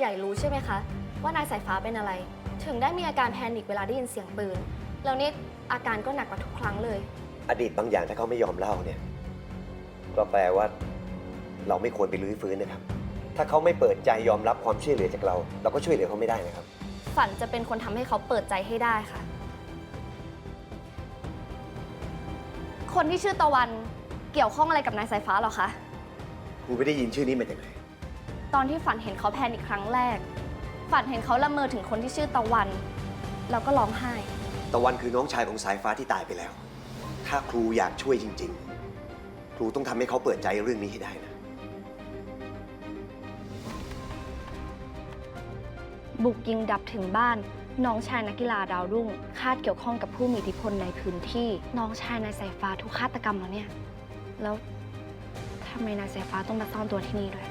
ใหญ่รู้ใช่ไหมคะ ว่านายสายฟ้าเป็นอะไร ถึงได้มีอาการแพนิคเวลาได้ยินเสียงปืน แล้วนี่อาการก็หนักกว่าทุกครั้งเลย อดีตบางอย่างถ้าเขาไม่ยอมเล่าเนี่ย ก็แปลว่า เราไม่ควรไปรื้อฟื้นนะครับ ถ้าเขาไม่เปิดใจยอมรับความช่วยเหลือจากเรา เราก็ช่วยเหลือเขาไม่ได้นะครับ ฝันจะเป็นคนทำให้เขาเปิดใจให้ได้ค่ะ คนที่ชื่อตะวันเกี่ยวข้องอะไรกับนายสายฟ้าหรอคะ ครูไม่ได้ยินชื่อนี้มาจากไหน ตอนที่ฝันเห็นเขาแพนิคครั้งแรก ฝันเห็นเขาละเมอถึงคนที่ชื่อตะวัน แล้วก็ร้องไห้ ตะวันคือน้องชายของสายฟ้าที่ตายไปแล้ว ถ้าครูอยากช่วยจริง ๆ ครูต้องทำให้เขาเปิดใจเรื่องนี้ให้ได้นะ บุกยิงดับถึงบ้าน น้องชายนักกีฬาดาวรุ่ง คาดเกี่ยวข้องกับผู้มีอิทธิพลในพื้นที่ น้องชายนายสายฟ้าถูกฆาตกรรมแล้วเนี่ย แล้วทำไมนายสายฟ้าต้องมาซ่อนตัวที่นี่ด้วย